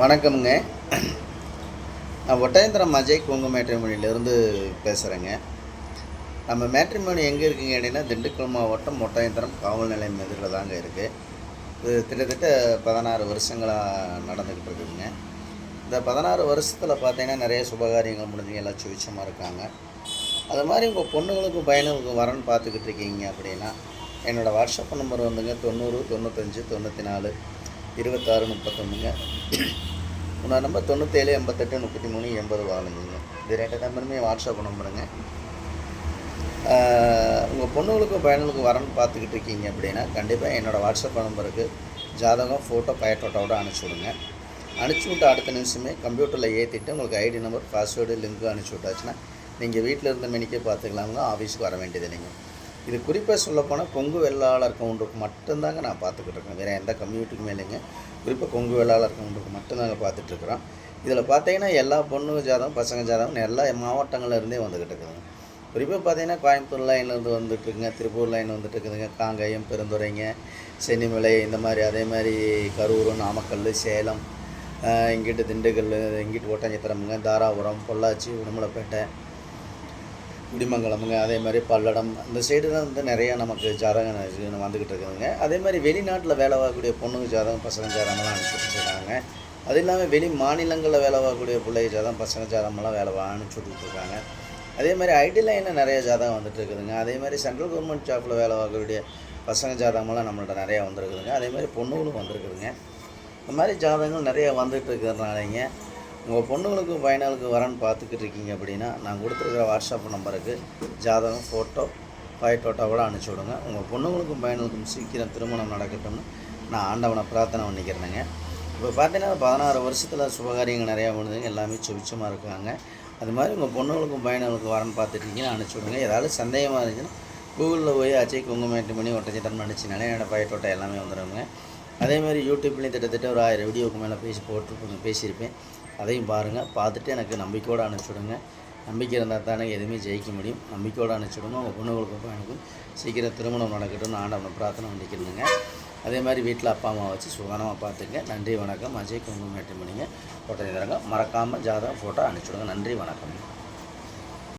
வணக்கம்ங்க. நான் ஒட்டயந்திரம் அஜய் கொங்கு மேட்ரிமோனியிலேருந்து பேசுகிறேங்க நம்ம மேட்ரிமோனி எங்கே இருக்குங்க அப்படின்னா திண்டுக்கல் மாவட்டம் ஒட்டயந்திரம் காவல் நிலையம் எதிரில் தாங்க இருக்குது இது கிட்டத்தட்ட பதினாறு வருஷங்களாக நடந்துக்கிட்டு இருக்குதுங்க. இந்த பதினாறு வருஷத்தில் பார்த்தீங்கன்னா நிறைய சுபகாரியங்கள் முடிஞ்சு எல்லாம் சுவிச்சமாக இருக்காங்க. அது மாதிரி உங்கள் பொண்ணுங்களுக்கும் பையனுக்கும் வரன்னு பார்த்துக்கிட்டு இருக்கீங்க அப்படின்னா என்னோடய வாட்ஸ்அப் நம்பர் வந்துங்க தொண்ணூறு தொண்ணூத்தஞ்சு தொண்ணூற்றி நாலு இருபத்தாறு முப்பத்தொன்றுங்க உன்னோட நம்பர் தொண்ணூற்றேழு எண்பத்தெட்டு முப்பத்தி மூணு எண்பது பதினஞ்சுங்க இது ரெண்டு நம்பருமே வாட்ஸ்அப் நம்பருங்க உங்கள் பொண்ணுங்களுக்கும் பையனுக்கும் வரன்னு பார்த்துக்கிட்டு இருக்கீங்க அப்படின்னா கண்டிப்பாக என்னோடய வாட்ஸ்அப் நம்பருக்கு ஜாதகம் ஃபோட்டோ பயட்டோட்டோட அனுப்பிச்சி விடுங்க. அனுப்பிச்சி விட்டு அடுத்த நிமிஷமே கம்ப்யூட்டரில் ஏற்றிட்டு உங்களுக்கு ஐடி நம்பர் பாஸ்வேர்டு லிங்க்கு அனுப்பிச்சி விட்டாச்சுன்னா நீங்கள் வீட்டில் இருந்த மணிக்கே பார்த்துக்கலாங்க ஆஃபீஸுக்கு வர வேண்டியது இல்லைங்க இது குறிப்பாக சொல்லப்போனால் கொங்கு வெள்ளாளர் கவுண்டருக்கு மட்டும்தாங்க நான் பார்த்துக்கிட்டு இருக்கேன். வேறு எந்த கம்யூனிட்டிக்குமே இல்லைங்க. குறிப்பாக கொங்கு வெள்ளாளர் கவுண்டருக்கு மட்டும்தாங்க பார்த்துட்ருக்குறோம் இதில் பார்த்தீங்கன்னா எல்லா பொண்ணு ஜாதகம் பசங்க ஜாதகம் எல்லா மாவட்டங்கள்லேருந்தே வந்துக்கிட்டு இருக்குதுங்க. குறிப்பாக பார்த்தீங்கன்னா கோயம்புத்தூர் லைன்லேருந்து வந்துட்டுருக்குங்க திருப்பூர் லைன் வந்துட்டு இருக்குதுங்க. காங்கயம் பெருந்துறைங்க சென்னிமலை இந்த மாதிரி அதே மாதிரி கரூர் நாமக்கல் சேலம் இங்கிட்டு திண்டுக்கல் இங்கிட்டு ஒட்டஞ்சத்திரமுங்க தாராபுரம் பொள்ளாச்சி உடுமலைப்பேட்டை குடிமங்கலமுங்க அதே மாதிரி பல்லடம் இந்த சைடுலாம் வந்து நிறையா நமக்கு ஜாதகம் வந்துக்கிட்டு இருக்குதுங்க. அதே மாதிரி வெளிநாட்டில் வேலை வாங்கக்கூடிய பொண்ணுங்க ஜாதகம் பசங்க ஜாதகம்லாம் அனுப்பிச்சுட்ருக்காங்க அது இல்லாமல் வெளி மாநிலங்களில் வேலை வாங்கக்கூடிய பிள்ளைங்க ஜாதகம் பசங்க ஜாதகம்லாம் வேலை வா அனுப்பிச்சுட்டு அதே மாதிரி ஐடி லைனில் நிறைய ஜாதகம் வந்துட்டு இருக்குதுங்க. அதே மாதிரி சென்ட்ரல் கவர்மெண்ட் ஜாப்பில் வேலை வாங்கக்கூடிய பசங்க ஜாதகமெல்லாம் நம்மள்ட்ட நிறையா வந்திருக்குதுங்க. அதே மாதிரி பொண்ணுங்களும் வந்திருக்குதுங்க. இந்த மாதிரி ஜாதகங்கள் நிறைய வந்துட்டு இருக்கிறதுனாலங்க உங்கள் பொண்ணுங்களுக்கும் பையனுக்கு வரன்னு பார்த்துக்கிட்டு இருக்கீங்க அப்படின்னா நான் கொடுத்துருக்குற வாட்ஸ்அப் நம்பருக்கு ஜாதகம் ஃபோட்டோ ஃபைட்டோட்டோவோட அனுப்பிச்சி விடுங்க. உங்கள் பொண்ணுங்களுக்கும் பையனுக்கும் சீக்கிரம் திருமணம் நடக்கட்டும்னு நான் ஆண்டவனை பிரார்த்தனை பண்ணிக்கிறேங்க இப்போ பார்த்தீங்கன்னா பதினாறு வருஷத்தில் சுபகாரியங்கள் நிறையா பண்ணுதுங்க எல்லாமே சுபிச்சமாக இருக்காங்க. அது மாதிரி உங்கள் பொண்ணுங்களுக்கும் பையனுக்கும் வரன்னு பார்த்துட்டு அனுப்பிச்சி விடுங்க. ஏதாவது சந்தேகமாக இருந்துச்சுன்னா கூகுளில் போய் அச்சை குங்குமேட்டு பண்ணி ஒட்டச்சிட்டன் அடிச்சுனாலே என்னோடய பயட்டோட்டை எல்லாமே வந்துடுங்க அதே மாதிரி யூடியூப்லேயும் திட்டத்தட்ட ஒரு ஆயிரம் வீடியோக்கு மேலே பேசி போட்டு பேசியிருப்பேன். அதையும் பாருங்கள் பார்த்துட்டு எனக்கு நம்பிக்கையோடு அனுப்பிச்சுடுங்க. நம்பிக்கை இருந்தால் தானே எதுவுமே ஜெயிக்க முடியும். நம்பிக்கையோடு அனுப்பிச்சுடுங்க. உங்கள் பொண்ணுகளுக்கும் எனக்கு சீக்கிரம் திருமணம் நடக்கட்டும்னு ஆண்டவனை பிரார்த்தனை பண்ணிக்கிறதுங்க அதே மாதிரி வீட்டில் அப்பா அம்மா வச்சு சுகானமாக பார்த்துங்க நன்றி வணக்கம். அஜய் குங்குமேட்டு பண்ணிங்க ஃபோட்டோ தரங்க மறக்காமல் ஜாதகம் ஃபோட்டோ அனுப்பிச்சுடுங்க. நன்றி வணக்கம்.